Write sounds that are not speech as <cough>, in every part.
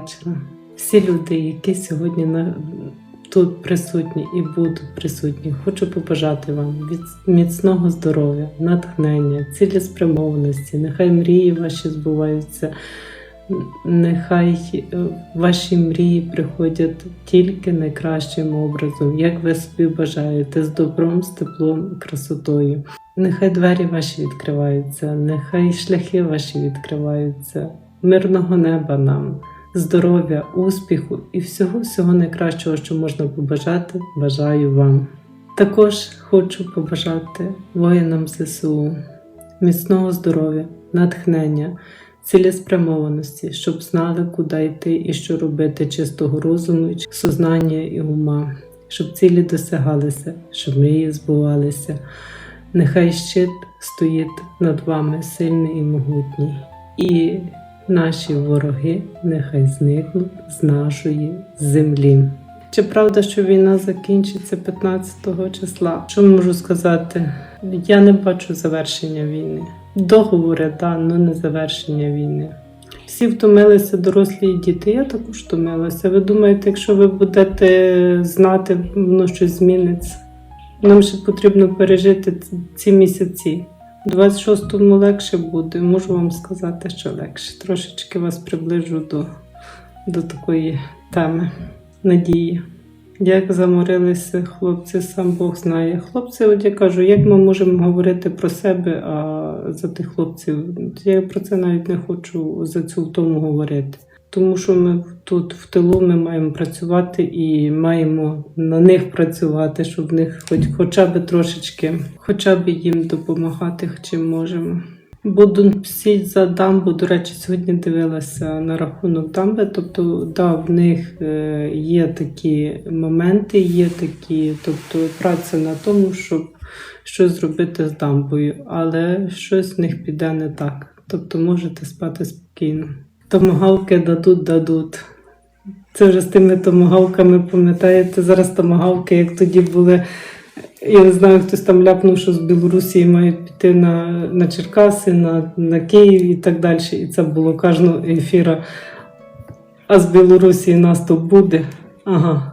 Вечора. Всі люди, які сьогодні тут присутні і будуть присутні, хочу побажати вам від міцного здоров'я, натхнення, цілеспрямованості. Нехай мрії ваші збуваються. Нехай е, ваші мрії приходять тільки найкращим образом, як ви собі бажаєте, з добром, з теплом красотою. Нехай двері ваші відкриваються, нехай шляхи ваші відкриваються, мирного неба нам, здоров'я, успіху і всього всього найкращого, що можна побажати, бажаю вам. Також хочу побажати воїнам ЗСУ міцного здоров'я, натхнення, цілеспрямованості, щоб знали, куди йти і що робити чистого розуму, сознання і ума, щоб цілі досягалися, щоб мрії збувалися. Нехай щит стоїть над вами сильний і могутній, і наші вороги нехай зникнуть з нашої землі. Чи правда, що війна закінчиться 15 числа? Що можу сказати? Я не бачу завершення війни. Договори, да, але не завершення війни. Всі втомилися, дорослі і діти. Я також втомилася. Ви думаєте, якщо ви будете знати, воно щось зміниться? Нам ще потрібно пережити ці місяці. 26-му легше буде, можу вам сказати, що легше. Трошечки вас приближу до, до такої теми надії. Як заморилися хлопці, сам Бог знає. Хлопці, от я кажу, як ми можемо говорити про себе, а за тих хлопців? Я про це навіть не хочу за цю втому говорити. Тому що ми тут в тилу ми маємо працювати і маємо на них працювати, щоб в них хоч хоча б трошечки, хоча б їм допомагати, чим можемо. Буду всі за дамбу. До речі, сьогодні дивилася на рахунок дамби. Тобто, да, в них е, є такі моменти, є такі, тобто праця на тому, щоб щось зробити з дамбою, але щось в них піде не так. Тобто можете спати спокійно. Томагавки дадуть, дадуть. Це вже з тими томагавками, пам'ятаєте, зараз томагавки, як тоді були. Я не знаю, хтось там ляпнув, що з Білорусі мають піти на, на Черкаси, на, на Київ і так далі. І це було кожного ефіра. А з Білорусі наступ буде. Ага.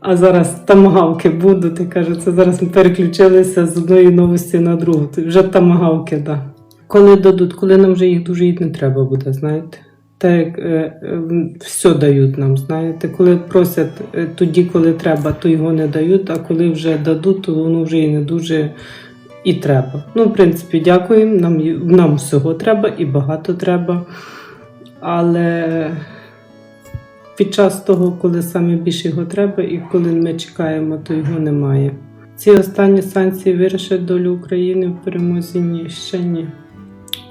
А зараз тамагавки будуть. І каже, це зараз ми переключилися з одної новості на другу. Вже тамагавки, так. Да. Коли дадуть, коли нам вже їх дуже їх не треба буде, знаєте. Так е, е, все дають нам, знаєте. Коли просять е, тоді, коли треба, то його не дають, а коли вже дадуть, то воно вже і не дуже і треба. Ну, в принципі, дякуємо. Нам, нам всього треба і багато треба. Але під час того, коли саме більше його треба, і коли ми чекаємо, то його немає. Ці останні санкції вирішать долю України в перемозі ні, ще ні.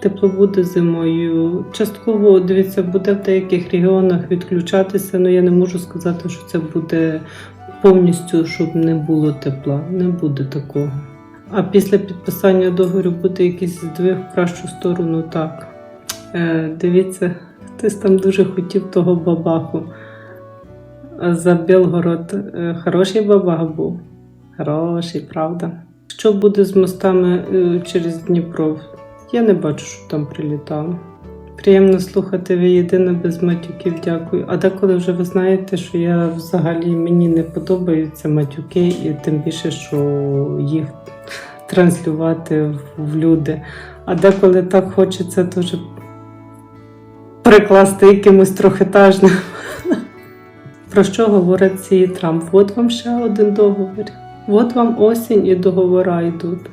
Тепло буде зимою. Частково дивіться, буде в деяких регіонах відключатися, але я не можу сказати, що це буде повністю, щоб не було тепла. Не буде такого. А після підписання договору буде якийсь здвиг в кращу сторону, так. Е, дивіться, хтось там дуже хотів того бабаху. За Білгород е, хороший бабах був. Хороший, правда. Що буде з мостами е, через Дніпро? Я не бачу, що там прилітало. Приємно слухати, ви єдина без матюків, дякую. А деколи вже ви знаєте, що я взагалі мені не подобаються матюки, і тим більше, що їх транслювати в- люди. А деколи так хочеться дуже прикласти якимось трохетажним. <laughs> Про що говорить цей Трамп? От вам ще один договір. От вам осінь і договора йдуть.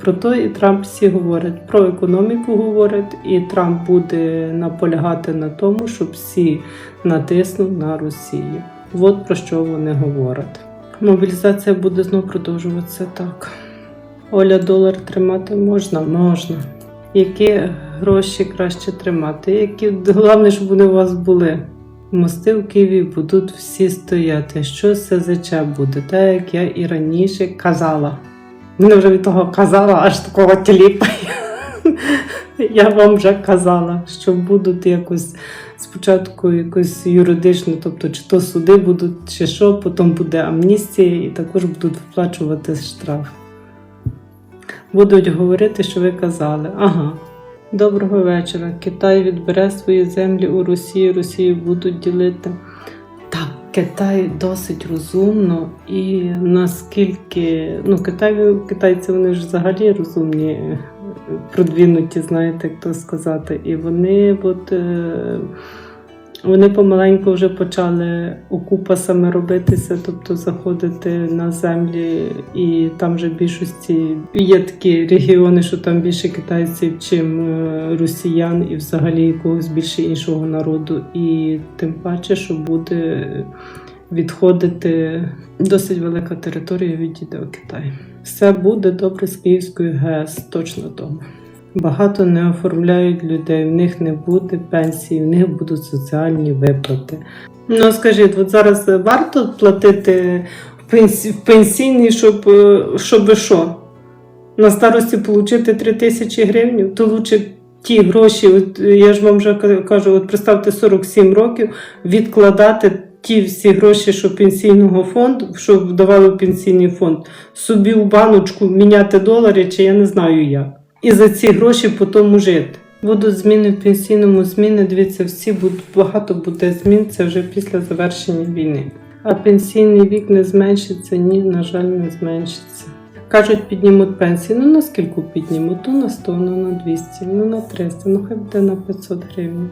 Про то і Трамп всі говорять. Про економіку говорять, і Трамп буде наполягати на тому, щоб всі натиснув на Росію. От про що вони говорять. Мобілізація буде знову продовжуватися так. Оля, долар тримати можна? Можна. Які гроші краще тримати? Які головне, щоб вони у вас були. Мости в Києві будуть всі стояти. Що СЗЧ буде? Так як я і раніше казала. Мене вже від того казала, аж такого тіліпає. Я вам вже казала, що будуть якось спочатку якось юридично, тобто чи то суди будуть, чи що, потім буде амністія і також будуть виплачувати штраф. Будуть говорити, що ви казали. Ага. Доброго вечора. Китай відбере свої землі у Росії, Росію будуть ділити. Китай досить розумно і наскільки ну, Китай, китайці вони ж взагалі розумні, е, продвинуті, знаєте, як то сказати. І вони от, е, вони помаленьку вже почали окупасами робитися, тобто заходити на землі, і там вже більшості є такі регіони, що там більше китайців, чим е, росіян, і взагалі якогось більше іншого народу. І тим паче, що буде відходити досить велика територія відійде у Китай. Все буде добре з Київською ГЕС, точно тому. Багато не оформляють людей, в них не буде пенсії, в них будуть соціальні виплати. Ну скажіть, от зараз варто платити в пенсійний, щоб, е, щоб що? На старості отримати 3 тисячі гривень, то лучше ті гроші, от я ж вам вже кажу, от представте 47 років, відкладати ті всі гроші, що пенсійного фонду, що вдавали в пенсійний фонд, собі в баночку міняти долари, чи я не знаю як. І за ці гроші потім жити. Будуть зміни в пенсійному зміни. Дивіться, всі будуть багато буде змін. Це вже після завершення війни. А пенсійний вік не зменшиться, ні, на жаль, не зменшиться. Кажуть, піднімуть пенсії. Ну на скільки піднімуть? Ну на 100, ну на 200, ну на 300, ну хай буде на 500 гривень.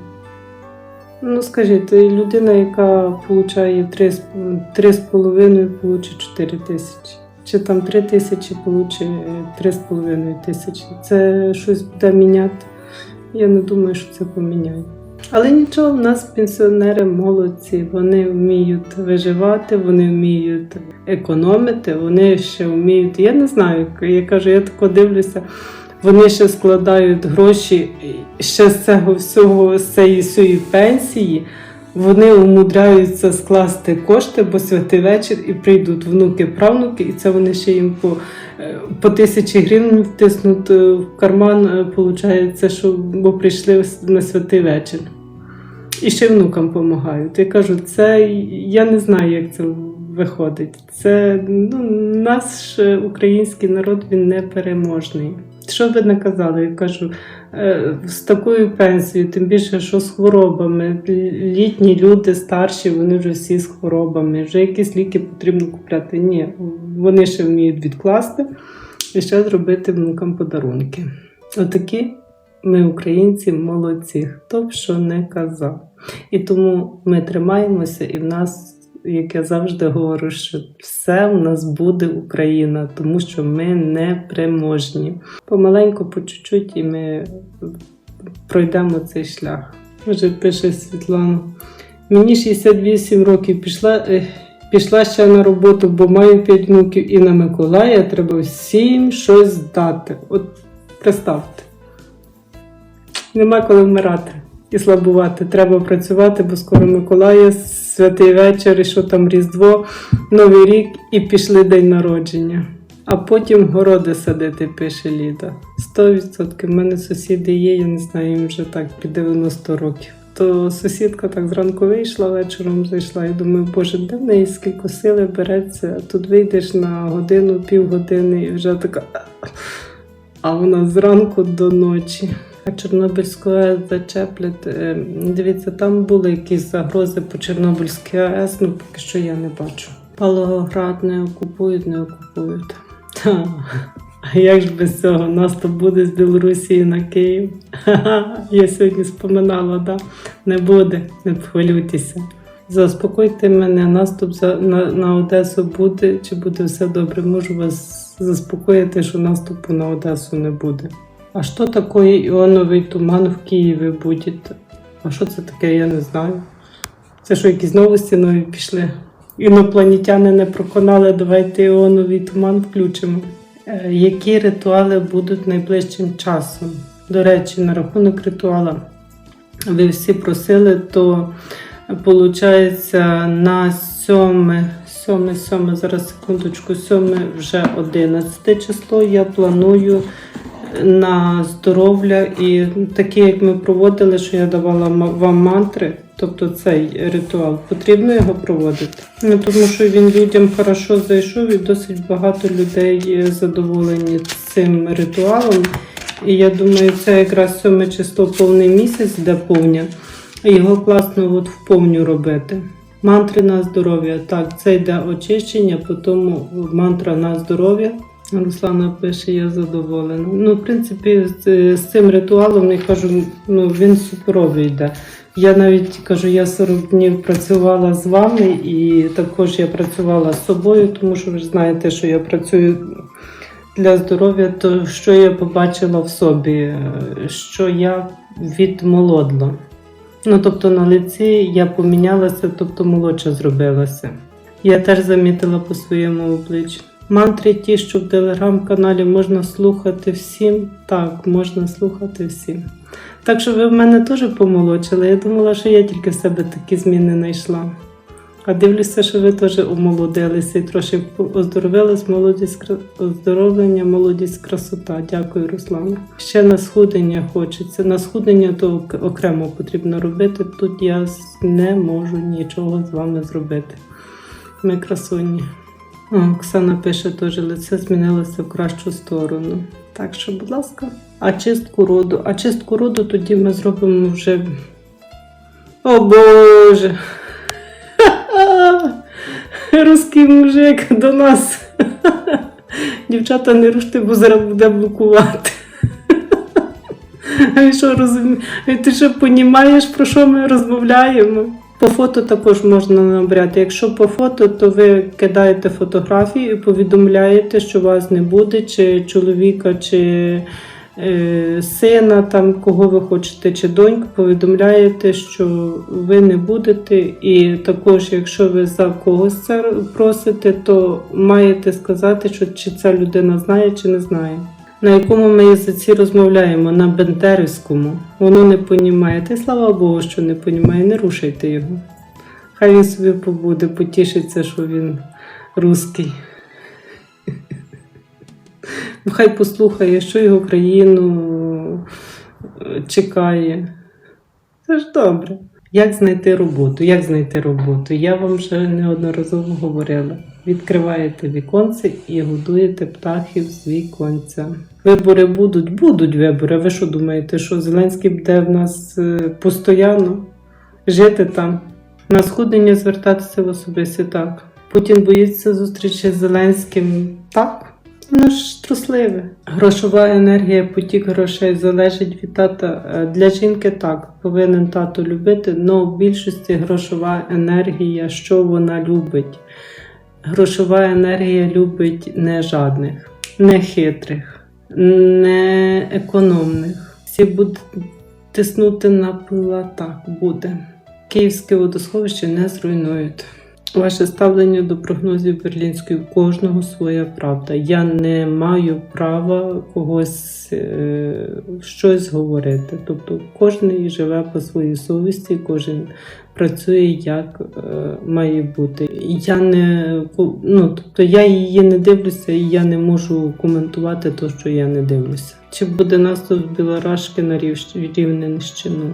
Ну скажіть, людина, яка получає 3,5, получить 4 тисячі. Чи там 3 тисячі получить 3,5 тисячі. Це щось буде міняти. Я не думаю, що це поміняє. Але нічого, в нас пенсіонери молодці, вони вміють виживати, вони вміють економити, вони ще вміють. Я не знаю, я кажу, я тако дивлюся, вони ще складають гроші ще з цього всього, з цієї пенсії. Вони умудряються скласти кошти, бо святий вечір і прийдуть внуки, правнуки, і це вони ще їм по, е, по тисячі гривень втиснуть е, в карман, е, получається, що бо прийшли на святий вечір. І ще внукам допомагають. Я кажу, це я не знаю, як це виходить. Це ну, наш український народ він непереможний. Що ви не казали? Я кажу, е, з такою пенсією, тим більше, що з хворобами. Літні люди старші, вони вже всі з хворобами, вже якісь ліки потрібно купляти. Ні, вони ще вміють відкласти і ще зробити внукам подарунки. Отакі ми, українці, молодці, хто б що не казав. І тому ми тримаємося, і в нас, як я завжди говорю, що все в нас буде Україна, тому що ми не переможні. Помаленьку, по чуть-чуть, і ми пройдемо цей шлях. Вже пише Світлана. Мені 68 років пішла. е, Пішла ще на роботу, бо маю 5 внуків, і на Миколая треба всім щось дати. От представте. Нема коли вмирати і слабувати. Треба працювати, бо скоро Миколая, святий вечір, і що там Різдво, Новий рік і пішли день народження. А потім городи садити, пише Ліда. 100%. В мене сусіди є, я не знаю, їм вже так під 90 років. То сусідка так зранку вийшла, вечором зайшла і думаю, боже, де в неї скільки сили береться, а тут вийдеш на годину, півгодини і вже така. А вона зранку до ночі. А Чорнобильську АЕС зачеплять. Е, Дивіться, там були якісь загрози по Чорнобильській АЕС, ну поки що я не бачу. Павлоград не окупують, не окупують. А як ж без цього? Наступ буде з Білорусі на Київ. Я сьогодні споминала, да? не буде, не хвилюйтеся. Заспокойте мене, наступ за, на, на Одесу буде, чи буде все добре? Можу вас заспокоїти, що наступу на Одесу не буде. А що таке іоновий туман в Києві буде? А що це таке, я не знаю. Це що, якісь новості нові пішли? Інопланетяни не проконали, давайте іоновий туман включимо. Е, Які ритуали будуть найближчим часом? До речі, на рахунок ритуала. Ви всі просили, то виходить на 7, 7, 7, зараз секундочку, 7 вже 11 число. Я планую на здоров'я і такі, як ми проводили, що я давала вам мантри, тобто цей ритуал, потрібно його проводити. Ну, тому що він людям хорошо зайшов і досить багато людей задоволені цим ритуалом. І я думаю, це якраз 7 число повний місяць, де повня. Його класно от в повню робити. Мантри на здоров'я. Так, це йде очищення, потім мантра на здоров'я. Руслана пише, я задоволена. Ну, в принципі, з, з цим ритуалом я кажу, ну він суперовий йде. Я навіть кажу, я 40 днів працювала з вами, і також я працювала з собою, тому що ви ж знаєте, що я працюю для здоров'я, то що я побачила в собі, що я відмолодла. Ну, тобто на лиці я помінялася, тобто молодша зробилася. Я теж замітила по своєму обличчю. Мантри ті, що в телеграм-каналі можна слухати всім. Так, можна слухати всім. Так що ви в мене теж помолодшили. Я думала, що я тільки в себе такі зміни знайшла. А дивлюся, що ви теж омолодилися і трошки оздоровились, молодість, оздоровлення, молодість, красота. Дякую, Руслана. Ще на схудення хочеться. На схудення то окремо потрібно робити. Тут я не можу нічого з вами зробити. Ми красуні. О, Оксана пише теж, лице змінилося в кращу сторону. Так що, будь ласка, а роду. А чистку роду тоді ми зробимо вже. О Боже! <laughs> Русський мужик до нас. <laughs> Дівчата, не руште, бо зараз буде блокувати. <laughs> А що розумієш? Ти що понімаєш, про що ми розмовляємо? По фото також можна набрати. Якщо по фото, то ви кидаєте фотографії і повідомляєте, що вас не буде, чи чоловіка, чи е, сина, там кого ви хочете, чи доньку, повідомляєте, що ви не будете. І також, якщо ви за когось це просите, то маєте сказати, що чи ця людина знає, чи не знає. На якому ми язиці розмовляємо? На бендерівському. Воно не понімає. Та й слава Богу, що не понімає, не рушайте його. Хай він собі побуде, потішиться, що він русський. Ну, Хай послухає, що його країну е, чекає. Це ж добре. Як знайти роботу? Як знайти роботу? Я вам вже неодноразово говорила. Відкриваєте віконце і годуєте птахів з віконця. Вибори будуть, будуть вибори. Ви що думаєте, що Зеленський буде в нас е, постійно жити там? На схуднення звертатися в особисті так. Путін боїться зустрічі з Зеленським так. Воно ж трусливе. Грошова енергія, потік грошей залежить від тата. Е, Для жінки так, повинен тато любити, але в більшості грошова енергія, що вона любить. Грошова енергія любить не жадних, не хитрих, не економних. Всі будуть тиснути на пила так буде. Київське водосховище не зруйнують. Ваше ставлення до прогнозів берлінської кожного своя правда. Я не маю права когось е, щось говорити. Тобто кожен живе по своїй совісті, кожен працює як е, має бути. Я не ну, тобто я її не дивлюся, і я не можу коментувати те, що я не дивлюся. Чи буде наступ Білорашки на Рів- Рівненщину?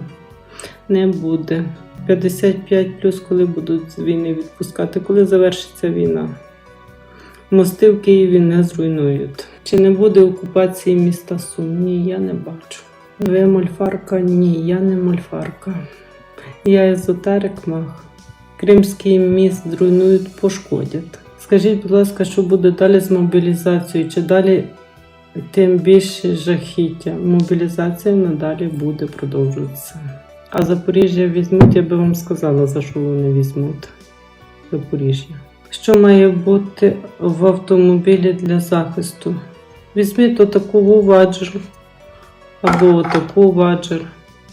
Не буде. 55 плюс, коли будуть з війни відпускати, коли завершиться війна. Мости в Києві не зруйнують. Чи не буде окупації міста Сум? Ні, я не бачу. Ви мольфарка? Ні, я не мольфарка. Я езотерик маг. Кримський міст зруйнують, пошкодять. Скажіть, будь ласка, що буде далі з мобілізацією? Чи далі тим більше жахіття? Мобілізація надалі буде продовжуватися. А Запоріжжя візьмуть, я би вам сказала, за що вони візьмуть. Запоріжжя. Що має бути в автомобілі для захисту? Візьміть отаку ваджер або отаку ваджер.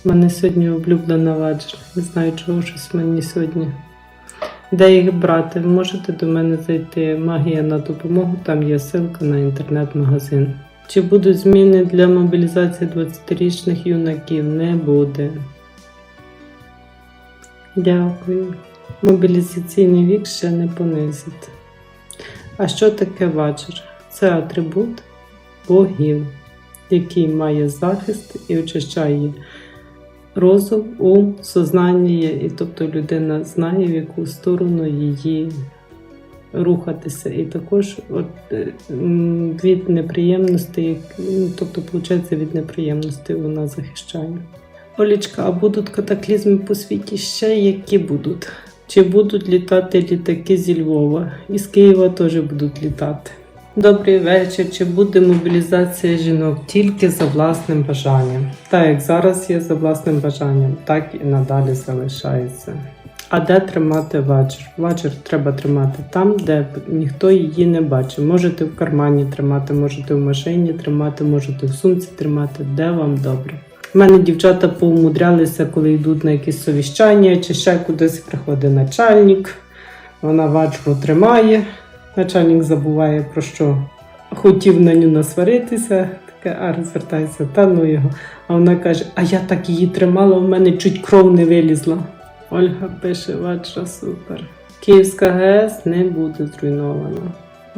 У мене сьогодні облюблена ваджер. Не знаю, чого щось мені сьогодні. Де їх брати? Ви можете до мене зайти магія на допомогу, там є ссылка на інтернет-магазин. Чи будуть зміни для мобілізації 20-річних юнаків? Не буде. Дякую. Мобілізаційний вік ще не понизить. А що таке ваджер? Це атрибут богів, який має захист і очищає розум, ум, сознання, і тобто людина знає, в яку сторону її рухатися. І також от, е, від неприємностей, тобто, виходить, від неприємностей вона захищає. Олічка, а будуть катаклізми по світі ще які будуть? Чи будуть літати літаки зі Львова? І з Києва теж будуть літати. Добрий вечір. Чи буде мобілізація жінок тільки за власним бажанням? Так як зараз є за власним бажанням, так і надалі залишається. А де тримати вачер? Вачер треба тримати там, де ніхто її не бачить. Можете в кармані тримати, можете в машині тримати, можете в сумці тримати, де вам добре. У мене дівчата поумудрялися, коли йдуть на якісь совіщання чи ще кудись приходить начальник. Вона вачру тримає. Начальник забуває про що хотів на ню насваритися. Таке, а розвертається, та ну його. А вона каже: А я так її тримала, в мене чуть кров не вилізла. Ольга пише, вачра супер. Київська ГЕС не буде зруйнована.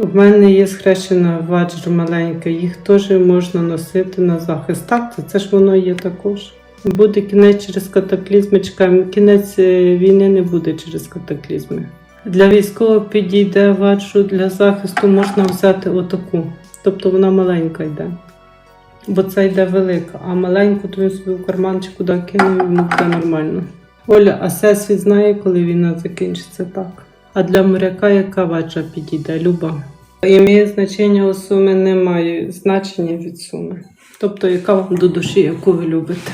У мене є схрещена ваджра маленька, їх теж можна носити на захист. Так, це, ж воно є також. Буде кінець через катаклізми. Чекаємо. Кінець е, війни не буде через катаклізми. Для військового підійде ваджру для захисту можна взяти отаку. Тобто вона маленька йде. Бо це йде велика, а маленьку то він собі в карманчик куди кинув, йому буде нормально. Оля, а Всесвіт знає, коли війна закінчиться так. А для моряка яка ваджа підійде? Люба. Ім'я значення у суми немає значення від суми. Тобто, яка вам до душі, яку ви любите.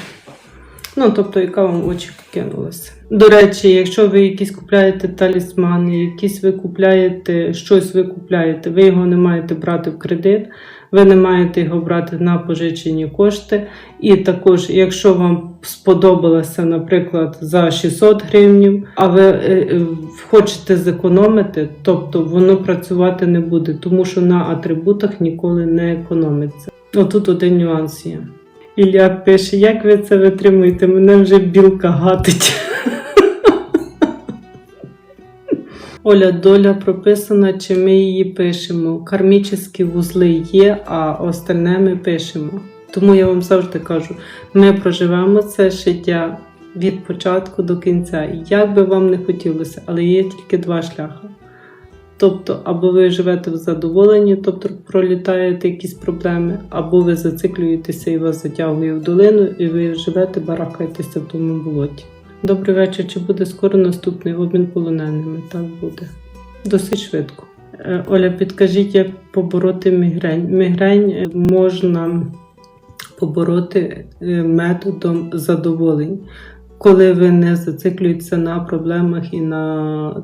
Ну, тобто, яка вам очі кинулася. До речі, якщо ви якісь купляєте талісмани, якісь ви купляєте, щось ви купляєте, ви його не маєте брати в кредит, ви не маєте його брати на пожичені кошти. І також, якщо вам сподобалося, наприклад, за 600 гривень, а ви е, е, хочете зекономити, тобто воно працювати не буде, тому що на атрибутах ніколи не економиться. Отут один нюанс є. Ілля пише, як ви це витримуєте? Мене вже білка гатить. Оля, доля прописана, чи ми її пишемо. Кармічні вузли є, а остальне ми пишемо. Тому я вам завжди кажу: ми проживемо це життя від початку до кінця. Як би вам не хотілося, але є тільки два шляхи. Тобто, або ви живете в задоволенні, тобто пролітаєте якісь проблеми, або ви зациклюєтеся і вас затягує в долину, і ви живете, барахаєтеся в тому болоті. Добрий вечір. Чи буде скоро наступний обмін полоненими? Так буде. Досить швидко. Е, Оля, підкажіть, як побороти мігрень? Мігрень е, можна побороти е, методом задоволень, коли ви не зациклюєтеся на проблемах і на,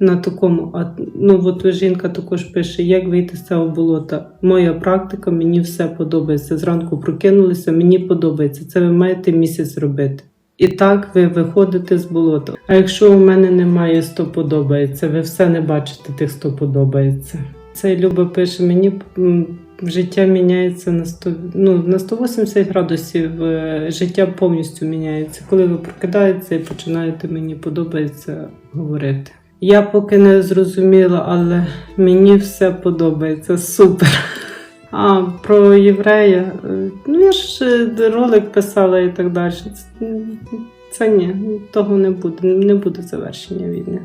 на такому. Ну, от жінка також пише, як вийти з цього болота. Моя практика, мені все подобається. Зранку прокинулися, мені подобається. Це ви маєте місяць робити. І так ви виходите з болота. А якщо у мене немає 100 подобається, ви все не бачите тих 100 подобається. Це Люба пише, мені життя міняється на 100, ну, на 180 градусів, е, життя повністю міняється. Коли ви прокидаєтеся і починаєте мені подобається говорити. Я поки не зрозуміла, але мені все подобається. Супер. А про єврея, е, ну я ж е, ролик писала і так далі. Це, це ні, того не буде, не буде завершення війни.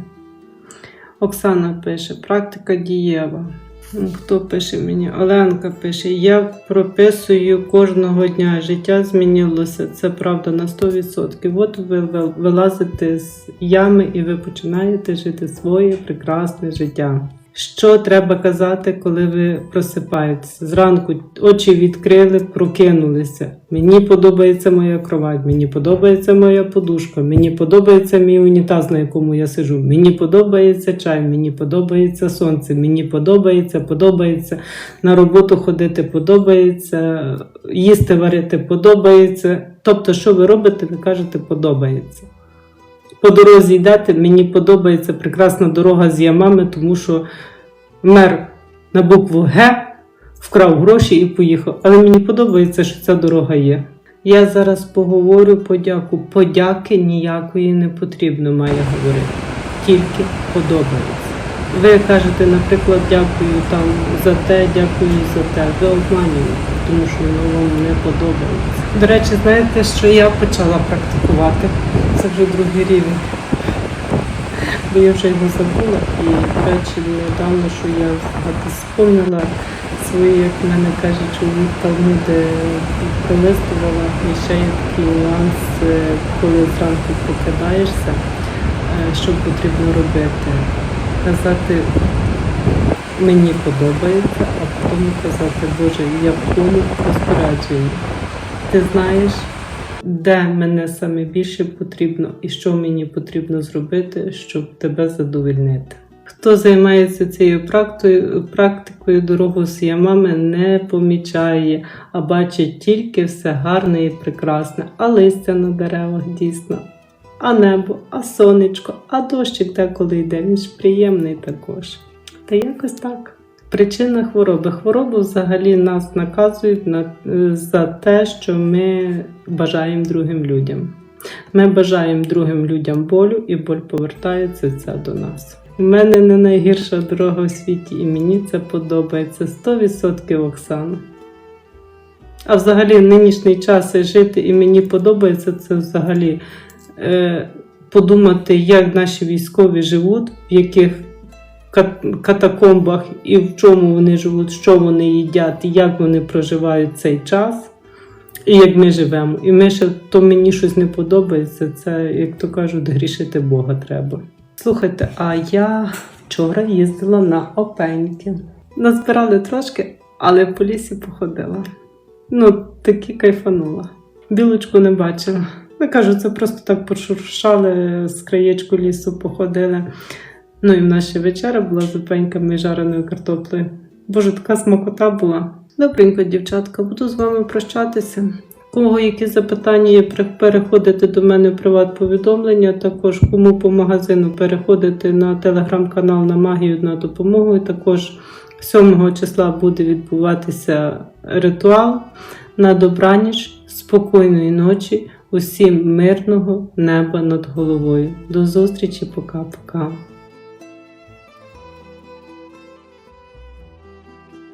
Оксана пише: практика дієва. Хто пише мені? Оленка пише: Я прописую кожного дня. Життя змінилося. Це правда на 100%. От ви- вилазите з ями і ви починаєте жити своє прекрасне життя. Що треба казати, коли ви просипаєтеся? Зранку очі відкрили, прокинулися. Мені подобається моя кровать, мені подобається моя подушка, мені подобається мій унітаз, на якому я сижу. Мені подобається чай, мені подобається сонце, мені подобається, подобається на роботу ходити, подобається, їсти варити подобається. Тобто, що ви робите, ви кажете, подобається. По дорозі йдете, мені подобається прекрасна дорога з ямами, тому що мер на букву Г вкрав гроші і поїхав. Але мені подобається, що ця дорога є. Я зараз поговорю подяку. Подяки ніякої не потрібно має говорити. Тільки подобається. Ви кажете, наприклад, дякую там за те, дякую за те. Ви обманюєте, тому що воно вам не подобається. До речі, знаєте, що я почала практикувати? Це вже другий рівень. бо я вже його забула. І, до речі, недавно, що я сповнила свої, як в мене каже чоловік Талмуди, пролистувала. І ще є такий нюанс, е, коли зранку прокидаєшся, е, що потрібно робити. Казати мені подобається, а потім казати, Боже, я в тому розпорядженні. Ти знаєш, де мене саме більше потрібно і що мені потрібно зробити, щоб тебе задовольнити. Хто займається цією практикою, дорогу з ямами, не помічає, а бачить тільки все гарне і прекрасне, а листя на деревах дійсно, а небо, а сонечко, а дощик деколи йде, він ж приємний також. Та якось так. Причина хвороби. Хвороби взагалі нас наказують на, е, за те, що ми бажаємо другим людям. Ми бажаємо другим людям болю, і боль повертається це до нас. У мене не найгірша дорога у світі, і мені це подобається 100% Оксана. А взагалі нинішній час жити і мені подобається це взагалі подумати, як наші військові живуть, в яких катакомбах і в чому вони живуть, що вони їдять, як вони проживають цей час, і як ми живемо. І ми ще то мені щось не подобається. Це, як то кажуть, грішити Бога треба. Слухайте, а я вчора їздила на опеньки. Назбирали трошки, але по лісі походила. Ну, таки кайфанула. Білочку не бачила. Я кажу, це просто так пошуршали з краєчку лісу, походили. Ну і в ще вечеря була з опеньками і жареною картоплею. Боже, така смакота була. Добренько, дівчатка, буду з вами прощатися. Кого які запитання є, пере- переходите до мене в приват-повідомлення. Також кому по магазину переходите на телеграм-канал на магію на допомогу. І Також 7 числа буде відбуватися ритуал на добраніч, спокійної ночі, усім мирного неба над головою. До зустрічі, пока-пока.